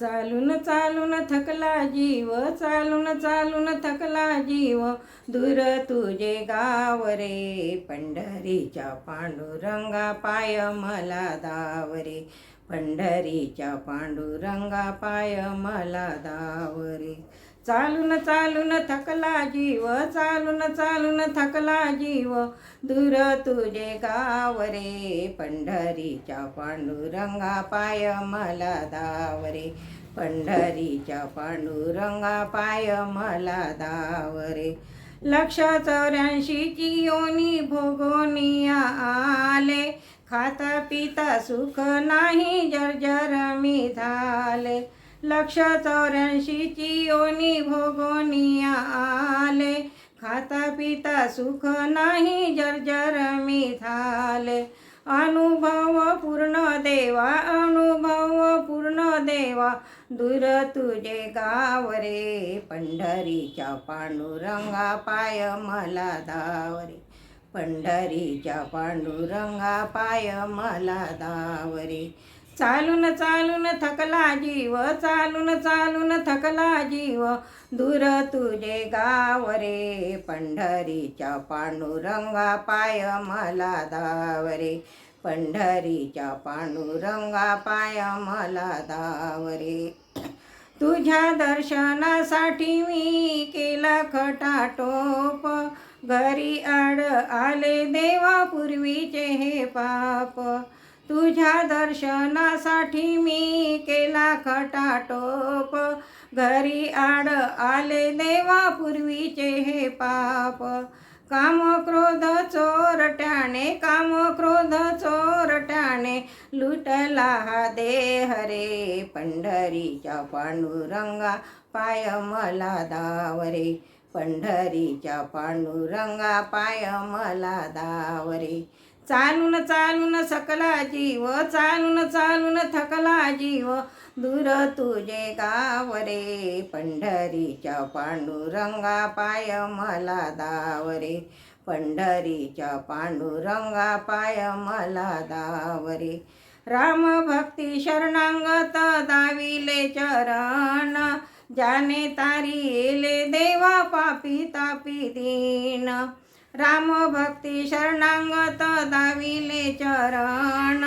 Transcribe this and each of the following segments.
चालून चालून थकला जीव चालून चालून थकला जीव. दूर तुझे गाव रे पंढरीच्या पांडुरंगा पाय मला दावरे. पंढरीच्या पांडुरंगा पाय मला दाव रे चालून चालून थकला जीव चालून चालून थकला जीव. दूर तुझे गाव रे पंढरीच्या पांडुरंगा पाय मला दावरे. पंढरीच्या पांडुरंगा पाय मला दावरे. लक्ष चौऱ्याऐंशीची योनी भोगोनिया आले. खाता पिता सुख नाही जर्जर मी झाले. लक्ष चौऱ्याऐंशीची योनी भोगोनिया आले. खाता पिता सुख नाही जर्जर मी झाले. अनुभव पूर्ण देवा अनुभव पूर्ण देवा. दूर तुझे गाव रे पंढरीच्या पांडुरंगा पाय मला दावरे पंढरीच्या पांडुरंगा पाय मला दावरे चालून चालून थकला जीव चालून चालून थकला जीव. दूर तुझे गाव रे पंढरीच्या पांडुरंगा पाय मला दावरे पंढरीच्या पांडुरंगा पाय मला दावरे तुझ्या दर्शनासाठी मी केला खटाटोप घरी आड आले देवा पूर्वीचे हे पाप. तुझ्या दर्शनासाठी मी केला खटाटोप. घरी आड आले देवा पूर्वीचे हे पाप. काम क्रोध चोरट्याने काम क्रोध चोरट्याने लुटला हा देह रे. पंढरीच्या पांडुरंगा पाय मला दावरे पंढरीच्या पांडुरंगा पाय मला दावरे चालून चालून सकला जीव चालून चालून थकला जीव. दूर तुझे गाव रे पंढरीच्या पांडुरंगा पाय मला दावरे. पंढरीच्या पांडुरंगा पाय मला दावरे. राम भक्ती शरणांगत दाविले चरण. जाने तारी येले देवा पापी तापी दीन. राम भक्ती शरणांगत दाविले चरण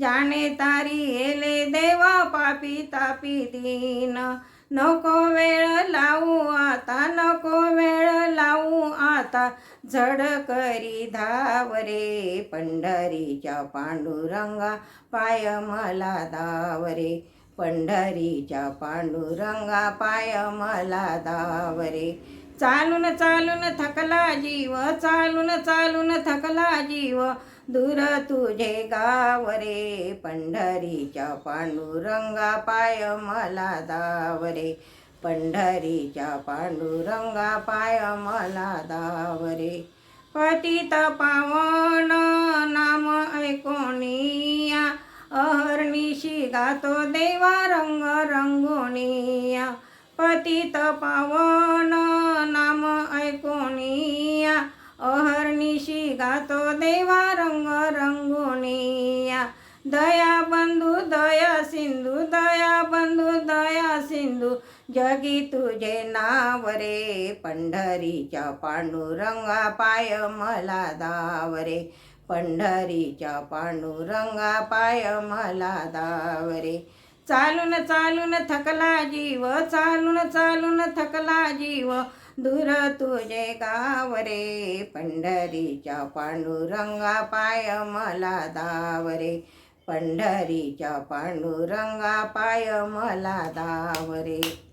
जाने तारी येले देवा पापी तापी दीन. नको वेळ लावू आता नको वेळ लावू आता. झड करी धावरे पंढरीच्या पांडुरंगा पाय मला दावरे पंढरीच्या पांडुरंगा पाय मला दावरे चालून चालून थकला जीव चालून चालून थकला जीव. दूर तुझे गाव रे पंढरीच्या पांडुरंगा पाय मला दावरे. पंढरीच्या पांडुरंगा पाय मला दावरे. पतित पावन नाम ऐकोनिया अहर्निशी गातो देवा रंग रंगोनिया. पतित पावन नाम ऐकोनिया अहर्निशी गातो देवा रंग रंगोनिया. दया बंधू दया सिंधू दया बंधू दया सिंधू जगी तुझे नाव रे पंढरीच्या पांडुरंगा पाय मला दावरे. पंढरीच्या पांडुरंगा पाय मला दावरे. चालून चालून थकला जीव चालून चालून थकला जीव. दूर तुझे गाव रे पंढरीच्या पांडुरंगा पाय मला दावरे. पंढरीच्या पांडुरंगा पाय मला दावरे.